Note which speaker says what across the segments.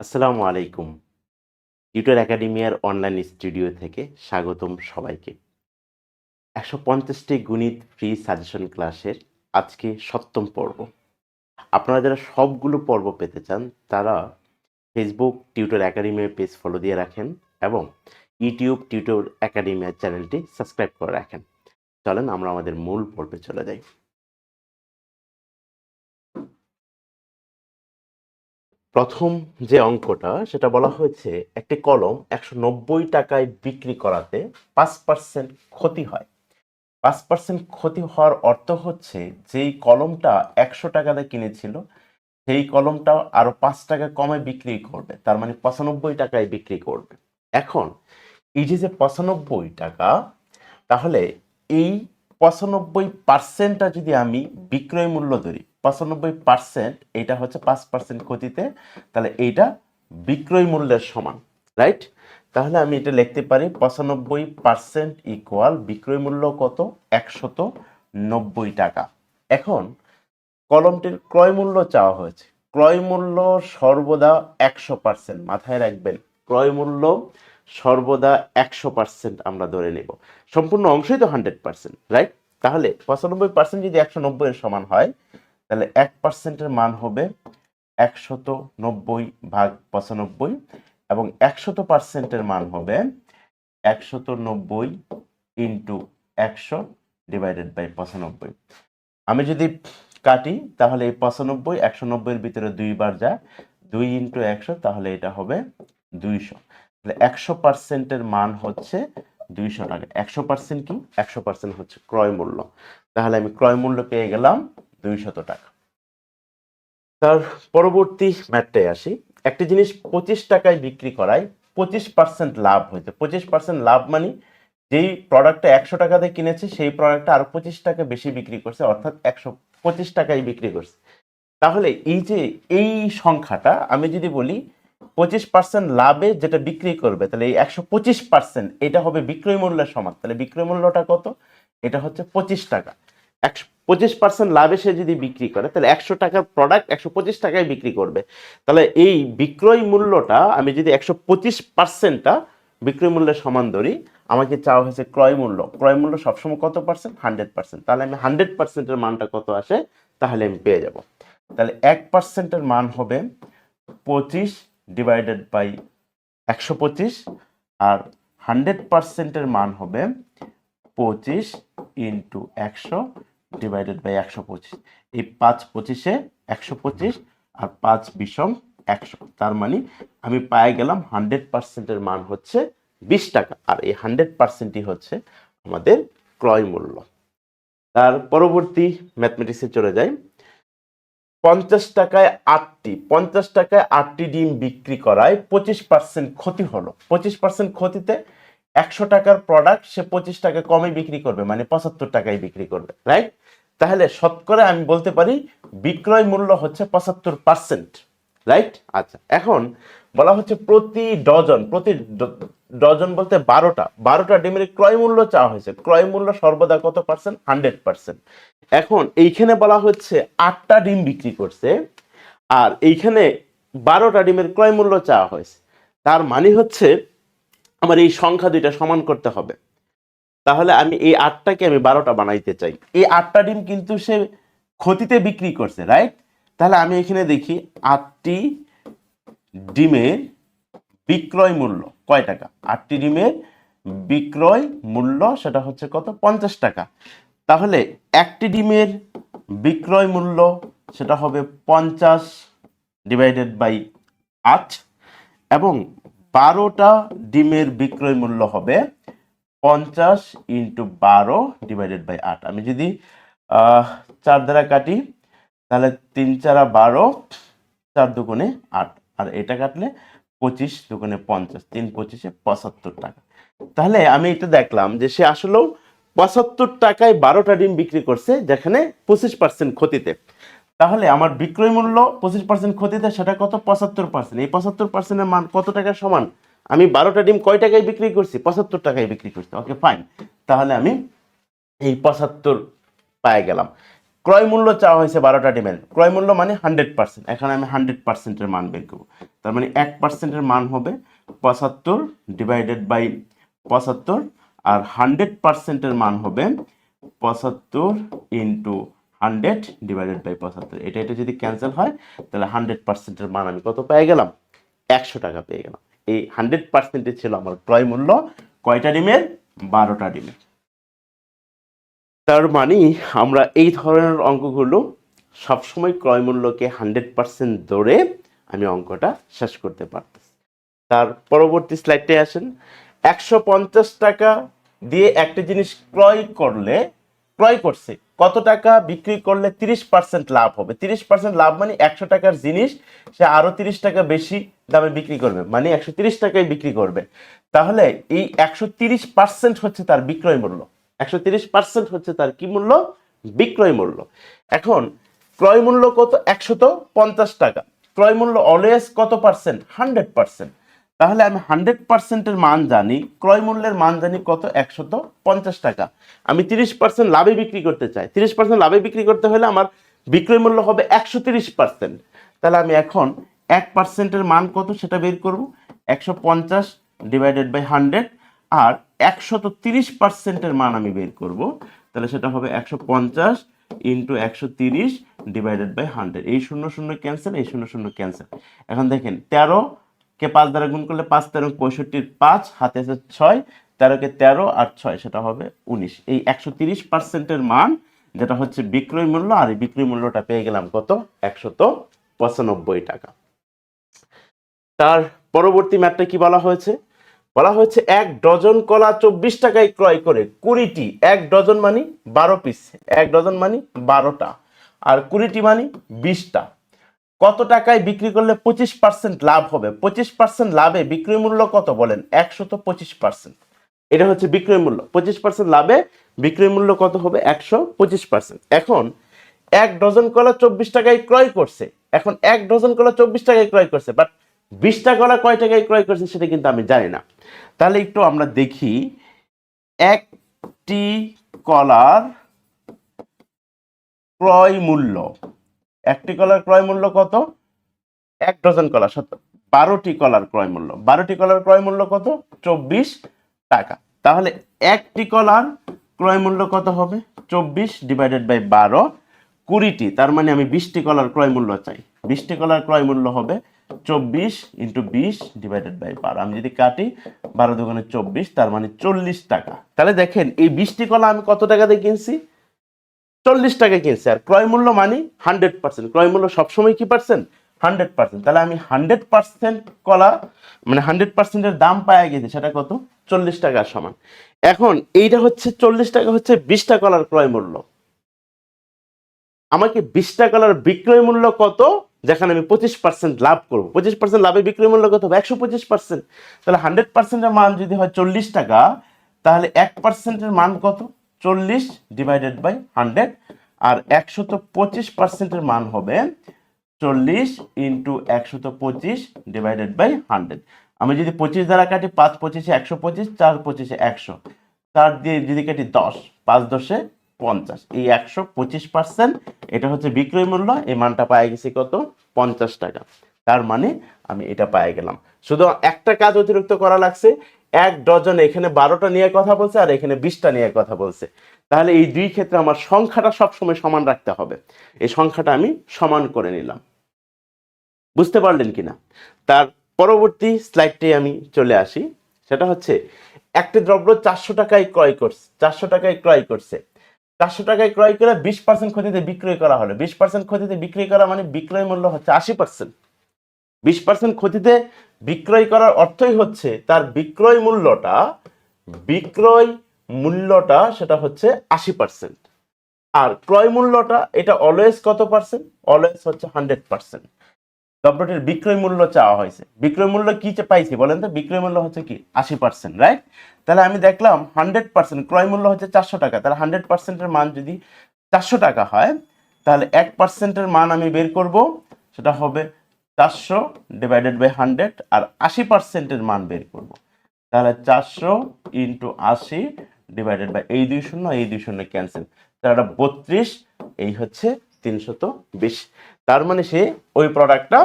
Speaker 1: আসসালামু আলাইকুম। Tutor একাডেমিয়ার online studio থেকে স্বাগতম সবাইকে। একশো পঞ্চাশটি গণিত ফ্রি সাজেশন ক্লাসের আজকে সপ্তম পর্ব। আপনারা যারা সবগুলো পর্ব পেতে চান, তারা ফেসবুক টিউটর একাডেমিয়ার পেজ ফলো দিয়ে রাখেন এবং ইউটিউব টিউটর একাডেমিয়ার চ্যানেলটি সাবস্ক্রাইব করে রাখেন। চলেন আমরা আমাদের মূল পর্বে চলে যাই। প্রথম যে অঙ্কটা, সেটা বলা হয়েছে একটি কলম একশো নব্বই টাকায় বিক্রি করাতে পাঁচ পার্সেন্ট ক্ষতি হয়। পাঁচ পার্সেন্ট ক্ষতি হওয়ার অর্থ হচ্ছে যেই কলমটা একশো টাকাতে কিনেছিল, সেই কলমটা আরও পাঁচ টাকা কমে বিক্রি করবে, তার মানে পঁচানব্বই টাকায় বিক্রি করবে। এখন, এই যে যে পঁচানব্বই টাকা, তাহলে এই পঁচানব্বই পার্সেন্টটা যদি আমি বিক্রয় মূল্য ধরি, পঁচানব্বই পার্সেন্ট এটা হচ্ছে পাঁচ পার্সেন্ট ক্ষতিতে, তাহলে এইটা বিক্রয় মূল্যের সমান রাইট তাহলে আমি এটা লিখতে পারি, পঁচানব্বই পার্সেন্ট ইকুয়াল বিক্রয় মূল্য কত? একশত নব্বই টাকা। এখন, কলমটির ক্রয় মূল্য চাওয়া হয়েছে। ক্রয় মূল্য সর্বদা একশো পার্সেন্ট মাথায় রাখবেন। ক্রয় মূল্য সর্বদা একশো পার্সেন্ট আমরা ধরে নেব। সম্পূর্ণ অংশই তো হান্ড্রেড পার্সেন্ট রাইট তাহলে পঁচানব্বই পার্সেন্ট যদি একশো নব্বই এর সমান হয়, তাহলে এক পার্সেন্টের মান হবে একশত নব্বই ভাগ পঁচানব্বই এবং একশত পার্সেন্টের মান হবে একশত নব্বই ইন্টু একশো ডিভাইডেড বাই পঁচানব্বই। আমি যদি কাটি, তাহলে এই পঁচানব্বই একশো নব্বইয়ের ভিতরে দুইবার যায় দুই ইন্টু একশো, তাহলে এটা হবে দুইশো। একশো পার্সেন্টের মান হচ্ছে দুইশো টাকা। একশো পার্সেন্ট কি? একশো পার্সেন্ট হচ্ছে ক্রয় মূল্য। তাহলে আমি ক্রয় মূল্য পেয়ে গেলাম দুইশত টাকা। তার পরবর্তী ম্যাটটায় আসি। একটা জিনিস পঁচিশ টাকায় বিক্রি করায় পঁচিশ পার্সেন্ট লাভ হইতে পঁচিশ পার্সেন্ট লাভ মানে যেই প্রোডাক্টটা একশো টাকাতে কিনেছে, সেই প্রোডাক্টটা আরও পঁচিশ টাকা বেশি বিক্রি করছে, অর্থাৎ একশো পঁচিশ টাকায় বিক্রি করছে। তাহলে এই যে এই সংখ্যাটা, আমি যদি বলি পঁচিশ পার্সেন্ট লাভে যেটা বিক্রি করবে, তাহলে এই একশো পঁচিশ পার্সেন্ট এটা হবে বিক্রয় মূল্যের সমান। তাহলে বিক্রয় মূল্যটা কত? এটা হচ্ছে পঁচিশ টাকা। একশো পঁচিশ পার্সেন্ট লাভে সে যদি বিক্রি করে, তাহলে একশো টাকার প্রোডাক্ট একশো পঁচিশ টাকায় বিক্রি করবে। তাহলে এই বিক্রয় মূল্যটা, আমি যদি একশো পঁচিশ পার্সেন্টটা বিক্রয় মূল্যের সমান ধরি, আমাকে চাওয়া হয়েছে ক্রয় মূল্য। ক্রয় মূল্য সবসময় কত পার্সেন্ট হান্ড্রেড পার্সেন্ট তাহলে আমি হান্ড্রেড পার্সেন্টের মানটা কত আসে? তাহলে আমি পেয়ে যাব। তাহলে এক পার্সেন্টের মান হবে পঁচিশ ডিভাইডেড বাই একশো পঁচিশ আর হান্ড্রেড পার্সেন্টের মান হবে পঁচিশ ইন্টু একশো ডিভাইডেড বাই একশো পঁচিশ। এই পাঁচ পঁচিশে একশো পঁচিশ আর পাঁচ বিষম একশো। তার মানে আমি পাই গেলাম হান্ড্রেড পার্সেন্টের মান হচ্ছে বিশ টাকা। আর এই হান্ড্রেড পার্সেন্টই হচ্ছে আমাদের ক্রয় মূল্য। তার পরবর্তী ম্যাথমেটিক্সে চলে যাই। পঞ্চাশ টাকায় আটটি, পঞ্চাশ টাকায় আটটি ডিম বিক্রি করায় পঁচিশ পার্সেন্ট ক্ষতি হলো। পঁচিশ পার্সেন্ট ক্ষতিতে একশো টাকার প্রোডাক্ট সে পঁচিশ টাকা কমে বিক্রি করবে মানে পঁচাত্তর টাকায় বিক্রি করবে রাইট তাহলে শতকরা আমি বলতে পারি বিক্রয় মূল্য হচ্ছে পঁচাত্তর পার্সেন্ট রাইট আচ্ছা এখন বলা হচ্ছে প্রতি ডজন প্রতি ডজন বলতে বারোটা বারোটা ডিমের ক্রয় মূল্য চাওয়া হয়েছে। ক্রয় মূল্য সর্বদা কত পার্সেন্ট হান্ড্রেড পার্সেন্ট এখন এইখানে বলা হচ্ছে আটটা ডিম বিক্রি করছে, আর এইখানে বারোটা ডিমের ক্রয় মূল্য চাওয়া হয়েছে। তার মানে হচ্ছে আমার এই সংখ্যা দুইটা সমান করতে হবে। তাহলে আমি এই আটটাকে আমি বারোটা বানাইতে চাই। এই আটটা ডিম কিন্তু সে ক্ষতিতে বিক্রি করছে রাইট তাহলে আমি এখানে দেখি আটটি ডিমের বিক্রয় মূল্য কয় টাকা? আটটি ডিমের বিক্রয় মূল্য সেটা হচ্ছে কত? পঞ্চাশ টাকা। তাহলে একটি ডিমের বিক্রয় মূল্য সেটা হবে পঞ্চাশ ডিভাইডেড বাই আট এবং বারোটা ডিমের বিক্রয় মূল্য হবে পঞ্চাশ ইন্টু বারো ডিভাইডেড বাই আট। আমি যদি চার দ্বারা কাটি, তাহলে তিন চারা বারো, চার দুগুণে আট। আর এটা কাটলে পঁচিশ দুগুণে পঞ্চাশ, তিন পঁচিশে পঁচাত্তর টাকা। তাহলে আমি এটা দেখলাম যে সে আসলেও পঁচাত্তর টাকায় বারোটা ডিম বিক্রি করছে, যেখানে পঁচিশ পার্সেন্ট ক্ষতিতে। তাহলে আমার বিক্রয় মূল্য পঁচিশ পার্সেন্ট ক্ষতিতে, সেটা কত? পঁচাত্তর পার্সেন্ট এই পঁচাত্তর পার্সেন্টের মান কত টাকার সমান? আমি বারোটা ডিম কয় টাকায় বিক্রি করছি? পঁচাত্তর টাকায় বিক্রি করছি। ওকে ফাইন তাহলে আমি এই পঁচাত্তর পায়ে গেলাম। ক্রয় মূল্য চাওয়া হয়েছে বারোটা ডিমের। ক্রয় মূল্য মানে হান্ড্রেড পার্সেন্ট এখানে আমি হান্ড্রেড পার্সেন্টের মান বের করব। তার মানে এক পার্সেন্টের মান হবে পঁচাত্তর ডিভাইডেড বাই পঁচাত্তর আর হান্ড্রেড পার্সেন্টের মান হবে পঁচাত্তর ইন্টু হান্ড্রেড ডিভাইডেড বাই পঁচাত্তর। এটা এটা যদি ক্যান্সেল হয়, তাহলে হান্ড্রেড পার্সেন্টের মান আমি কত পেয়ে গেলাম? একশো টাকা পেয়ে গেলাম। এই হান্ড্রেড পার্সেন্টে ছিল আমার ক্রয় মূল্য। কয়টা ডিমের? বারোটা ডিমের। তার মানে আমরা এই ধরনের অঙ্কগুলো সবসময় ক্রয় মূল্যকে হান্ড্রেড পার্সেন্ট ধরে আমি অঙ্কটা শেষ করতে পারতেছি। তার পরবর্তী স্লাইডে আসেন। একশো পঞ্চাশ টাকা দিয়ে একটা জিনিস ক্রয় করলে, ক্রয় করছে, কত টাকা বিক্রি করলে তিরিশ পার্সেন্ট লাভ হবে? তিরিশ পার্সেন্ট লাভ মানে একশো টাকার জিনিস, সে আরও তিরিশ টাকা বেশি দামে বিক্রি করবে মানে একশো তিরিশ টাকায় বিক্রি করবে। তাহলে এই একশো তিরিশ পার্সেন্ট হচ্ছে তার বিক্রয় মূল্য। একশো তিরিশ পার্সেন্ট হচ্ছে তার কি মূল্য? বিক্রয় মূল্য। এখন, ক্রয় মূল্য কত? একশত পঞ্চাশ টাকা। ক্রয় মূল্য অলওয়েজ কত পার্সেন্ট হান্ড্রেড পার্সেন্ট তাহলে আমি হান্ড্রেড পার্সেন্টের মান জানি, ক্রয় মূল্যের মান জানি কত? একশত পঞ্চাশ টাকা। আমি তিরিশ পার্সেন্ট লাভে বিক্রি করতে চাই। তিরিশ পার্সেন্ট লাভে বিক্রি করতে হলে আমার বিক্রয় মূল্য হবে একশো তিরিশ পার্সেন্ট। তাহলে আমি এখন এক পার্সেন্টের মান কত সেটা বের করব? একশো পঞ্চাশ ডিভাইডেড বাই হান্ড্রেড আর একশত তিরিশ পার্সেন্টের মান আমি বের করব। তাহলে সেটা হবে একশো পঞ্চাশ ইন্টু একশো তিরিশ ডিভাইডেড বাই হান্ড্রেড এই শূন্য শূন্য ক্যান্সেল এই শূন্য শূন্য ক্যান্সেল এখন দেখেন, তেরো কে পাঁচ দ্বারা গুণ করলে পাঁচ তেরো পঁয়ষট্টির পাঁচ, হাতে আছে ছয়, তেরোকে তেরো আর ছয়, সেটা হবে উনিশ। এই একশো তিরিশ পার্সেন্টের মান যেটা হচ্ছে বিক্রয় মূল্য, আর এই বিক্রয় মূল্যটা পেয়ে গেলাম কত? একশত পঁচানব্বই টাকা। তার পরবর্তী ম্যাটটা কি বলা হয়েছে? বলা হয়েছে এক ডজন কলা চব্বিশ টাকায় ক্রয় করে কুড়িটি, এক ডজন মানি বারো পিস, এক ডজন মানি বারোটা, আর কুড়িটি মানি বিশটা। কত টাকায় বিক্রি করলে পঁচিশ পার্সেন্ট লাভ হবে? পঁচিশ পার্সেন্ট লাভে বিক্রয় মূল্য কত বলেন? একশত পঁচিশ পার্সেন্ট এটা হচ্ছে বিক্রয় মূল্য। পঁচিশ পার্সেন্ট লাভে বিক্রয় মূল্য কত হবে? একশো পঁচিশ পার্সেন্ট এখন এক ডজন কলা চব্বিশ টাকায় ক্রয় করছে। এখন এক ডজন কলা চব্বিশ টাকায় ক্রয় করছে। বাট বিশটা কলা কয় টাকায় ক্রয় করছে সেটা কিন্তু আমি জানি না। তাহলে একটু আমরা দেখি, একটি কলার ক্রয় মূল্য একটি কলার ক্রয় মূল্য কত? এক ডজন কলা, সত্য। বারোটি কলার ক্রয় মূল্য। বারোটি কলার ক্রয় মূল্য কত? চব্বিশ টাকা। তাহলে একটি কলার ক্রয় মূল্য কত হবে? চব্বিশ ডিভাইডেড বাই বারো, কুড়িটি। তার মানে আমি বিশটি কলার ক্রয় মূল্য চাই। বিশটি কলার ক্রয় মূল্য হবে চব্বিশ ইন্টু বিশ ডিভাইডেড বাই বারো। আমি যদি কাটি, বারো দোকানে চব্বিশ, তার মানে চল্লিশ টাকা। তাহলে দেখেন, এই বিশটি কলা আমি কত টাকা দিয়ে কিনছি? চল্লিশ টাকা কিনছি আর ক্রয় মূল্য মানি হান্ড্রেড পার্সেন্ট ক্রয় মূল্য সবসময় কি পার্সেন্ট হান্ড্রেড পার্সেন্ট তাহলে আমি হান্ড্রেড পার্সেন্ট কলা মানে হান্ড্রেড পার্সেন্টের দাম পাওয়া গেছে, সেটা কত? চল্লিশ টাকার সমান। এখন এইটা হচ্ছে চল্লিশ টাকা হচ্ছে বিশটা কলার ক্রয় মূল্য। আমাকে বিশটা কলার বিক্রয় মূল্য কত? যেখানে আমি পঁচিশ পার্সেন্ট লাভ করব। পঁচিশ পার্সেন্ট লাভে বিক্রয় মূল্য কত একশো পঁচিশ পার্সেন্ট তাহলে হান্ড্রেড পার্সেন্টের মান যদি হয় চল্লিশ টাকা, তাহলে এক পার্সেন্টের মান কত? চল্লিশ ডিভাইডেড বাই হান্ড্রেড আর একশত পঁচিশ পার্সেন্টের মান হবে চল্লিশ ইন্টু একশত পঁচিশ ডিভাইডেড বাই হান্ড্রেড আমি যদি পঁচিশ দ্বারা কাটি, পাঁচ পঁচিশে একশো পঁচিশ, চার পঁচিশে একশো। চার দিয়ে যদি কাটি দশ, পাঁচ দশে পঞ্চাশ। এই একশো পঁচিশ পার্সেন্ট এটা হচ্ছে বিক্রয় মূল্য, এই মানটা পাই গেছি কত? পঞ্চাশ টাকা। তার মানে আমি এটা পাই গেলাম। শুধু একটা কাজ অতিরিক্ত করা লাগছে এক ডজন এখানে বারোটা নিয়ে কথা বলছে আর এখানে বিশটা নিয়ে কথা বলছে। তাহলে এই দুই ক্ষেত্রে আমার সংখ্যাটা সবসময় সমান রাখতে হবে। এই সংখ্যাটা আমি সমান করে নিলাম। বুঝতে পারলেন কিনা? তার পরবর্তী স্লাইডটি আমি চলে আসি। সেটা হচ্ছে, একটি দ্রব্য চারশো টাকায় ক্রয় করছে, চারশো টাকায় ক্রয় করছে। চারশো টাকায় ক্রয় করে বিশ পার্সেন্ট ক্ষতিতে বিক্রয় করা হলো। বিশ পার্সেন্ট ক্ষতিতে বিক্রয় করা মানে বিক্রয় মূল্য হচ্ছে আশি পার্সেন্ট বিশ পার্সেন্ট ক্ষতিতে বিক্রয় করার অর্থই হচ্ছে তার বিক্রয় মূল্যটা বিক্রয় মূল্যটা সেটা হচ্ছে আশি পার্সেন্ট আর ক্রয় মূল্যটা এটা অলওয়েজ কত পার্সেন্ট অলওয়েজ হচ্ছে হান্ড্রেড পার্সেন্ট দ্রব্যটির বিক্রয় মূল্য চাওয়া হয়েছে। বিক্রয় মূল্য কি পাইছি বলেন তো? বিক্রয় মূল্য হচ্ছে কি? আশি পার্সেন্ট রাইট তাহলে আমি দেখলাম হান্ড্রেড পার্সেন্ট ক্রয় মূল্য হচ্ছে চারশো টাকা। তাহলে হান্ড্রেড পার্সেন্টের মান যদি চারশো টাকা হয়, তাহলে এক পার্সেন্টের মান আমি বের করব। সেটা হবে চারশো ডিভাইডেড বাই হান্ড্রেড আর আশি পার্সেন্টের মান বের করব। তাহলে চারশো ইন্টু আশি ডিভাইডেড বাই এই দুই শূন্য, এই দুই শূন্য ক্যান্সেল তাহলে বত্রিশ, এই হচ্ছে তিনশত বিশ। তার মানে সে ওই প্রোডাক্টটা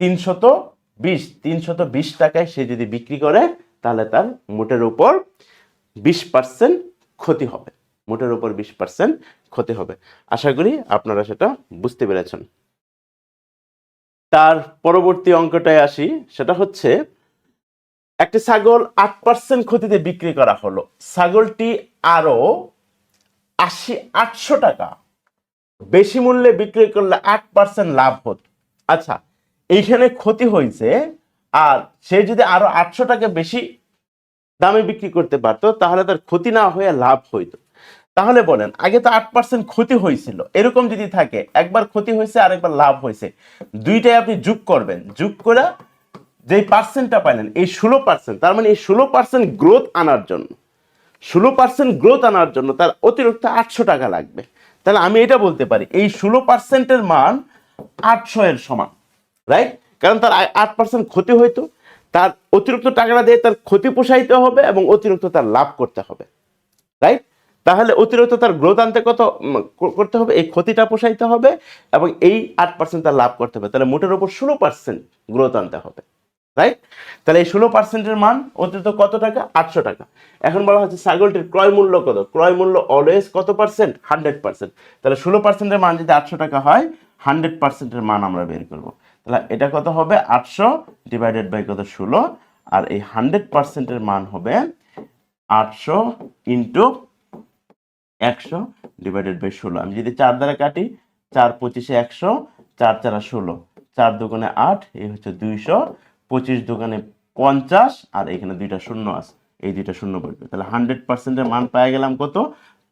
Speaker 1: তিনশত বিশ তিনশত বিশ টাকায় সে যদি বিক্রি করে, তাহলে তার মোটের উপর বিশ পার্সেন্ট ক্ষতি হবে। মোটের উপর বিশ পার্সেন্ট ক্ষতি হবে। আশা করি আপনারা সেটা বুঝতে পেরেছেন। তার পরবর্তী অঙ্কটায় আসি। সেটা হচ্ছে, একটি ছাগল আট পার্সেন্ট ক্ষতিতে বিক্রি করা হলো। ছাগলটি আরও আশি, আটশো টাকা। বেশি মূল্যে বিক্রি করলে আট পার্সেন্ট লাভ হতো। আচ্ছা এইখানে ক্ষতি হয়েছে, আর সে যদি আরও আটশো টাকা বেশি দামে বিক্রি করতে পারতো, তাহলে তার ক্ষতি না হয়ে লাভ হইতো। তাহলে বলেন, আগে তো আট পার্সেন্ট ক্ষতি হয়েছিল। এরকম যদি থাকে, একবার ক্ষতি হয়েছে আর একবার লাভ হয়েছে। দুইটাই আপনি যোগ করবেন। যোগ করে যে পার্সেন্টটা পাইলেন, এই ষোলো পার্সেন্ট তার মানে এই ষোলো পার্সেন্ট গ্রোথ আনার জন্য। ষোলো পার্সেন্ট গ্রোথ আনার জন্য তার অতিরিক্ত আটশো টাকা লাগবে। তাহলে আমি এটা বলতে পারি, এই ষোলো পার্সেন্টের মান আটশো এর সমান রাইট কারণ তার আট পার্সেন্ট ক্ষতি হইতো, তার অতিরিক্ত টাকাটা দিয়ে তার ক্ষতি পোষাইতে হবে এবং অতিরিক্ত তার লাভ করতে হবে রাইট তাহলে অতিরিক্ত তার গ্রোথ আনতে কত করতে হবে? এই ক্ষতিটা পোষাইতে হবে এবং এই আট পার্সেন্ট তার লাভ করতে হবে। তাহলে মোটের উপর ষোলো পার্সেন্ট গ্রোথ আনতে হবে রাইট তাহলে এই ষোলো পার্সেন্টের মান অতিরিক্ত কত টাকা? আটশো টাকা। এখন বলা হচ্ছে ছাগলটির ক্রয় মূল্য কত? ক্রয় মূল্য অলওয়েজ কত পার্সেন্ট হান্ড্রেড পার্সেন্ট তাহলে ষোলো পার্সেন্টের মান যদি আটশো টাকা হয় হান্ড্রেড পার্সেন্টের মান আমরা বের করব। তাহলে এটা কত হবে? আটশো ডিভাইডেড বাই কত? ষোলো। আর এই হান্ড্রেড পার্সেন্টের মান হবে আটশো ইন্টু একশো ডিভাইডেড বাই ষোলো। আমি যদি চার দ্বারা কাটি, চার পঁচিশে একশো, চার চারা ষোলো। চার দোকানে আট, এই হচ্ছে দুইশো। পঁচিশ দোকানে পঞ্চাশ, আর এখানে দুইটা শূন্য আছে। এই দুইটা শূন্য পড়বে। তাহলে হান্ড্রেড পার্সেন্টের মান পেয়ে গেলাম কত?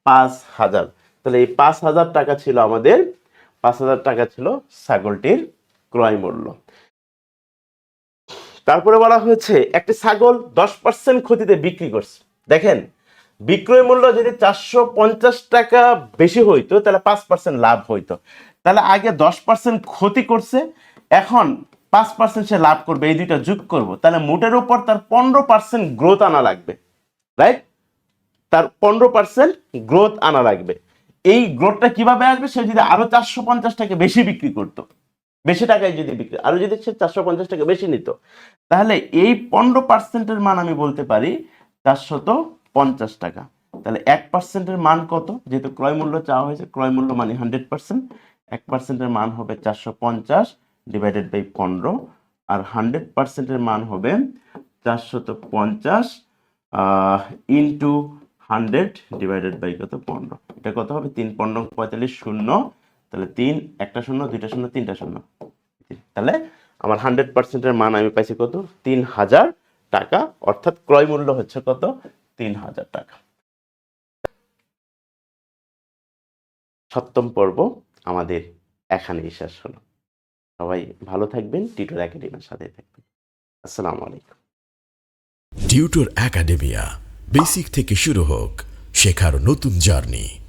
Speaker 1: পাঁচ হাজার। তাহলে এই পাঁচ হাজার টাকা ছিল আমাদের, পাঁচ হাজার টাকা ছিল ছাগলটির ক্রয় মূল্য। তারপরে বলা হয়েছে, একটি ছাগল দশ পার্সেন্ট ক্ষতিতে বিক্রি করছে। দেখেন বিক্রয় মূল্য যদি চারশো পঞ্চাশ টাকা বেশি হইতো, তাহলে পাঁচ পার্সেন্ট লাভ হইতো। তাহলে আগে দশ পার্সেন্ট ক্ষতি করছে, এখন পাঁচ পার্সেন্ট সে লাভ করবে, এই দুইটা যোগ করব। তাহলে মোটের উপর তার পনেরো পার্সেন্ট গ্রোথ আনা লাগবে রাইট তার পনেরো পার্সেন্ট গ্রোথ আনা লাগবে। এই গ্রোথটা কীভাবে আসবে? সে যদি আরও চারশো পঞ্চাশ টাকা বেশি বিক্রি করতো, বেশি টাকায় যদি বিক্রি, আরও যদি সে চারশো পঞ্চাশ টাকা বেশি নিত, তাহলে এই পনেরো পার্সেন্টের মান আমি বলতে পারি চারশত পঞ্চাশ টাকা। তাহলে এক পার্সেন্টের মান কত? যেহেতু ক্রয় মূল্য চাওয়া হয়েছে, ক্রয় মূল্য মানে হান্ড্রেড পার্সেন্ট এক পার্সেন্টের মান হবে চারশো পঞ্চাশ ডিভাইডেড বাই পনেরো। আর হান্ড্রেড পার্সেন্টের মান হবে চারশত পঞ্চাশ ইন্টু হান্ড্রেড ডিভাইডেড বাই কত? পনেরো। এটা কত হবে? তিন পনেরো পঁয়তাল্লিশ শূন্য। তাহলে তিন, একটা শূন্য, দুইটা শূন্য, তিনটা শূন্য। তাহলে আমার হান্ড্রেড পার্সেন্টের মান আমি পাইছি কত? তিন হাজার টাকা। অর্থাৎ ক্রয় মূল্য হচ্ছে কত? তিন হাজার টাকা। সপ্তম পর্ব আমাদের এখানেই শেষ হলো। সবাই ভালো থাকবেন, টিটোর একাডেমির সাথে থাকবেন। আসসালামু আলাইকুম।
Speaker 2: টিউটর একাডেমিয়া, বেসিক থেকে শুরু হোক, শেখার নতুন জার্নি।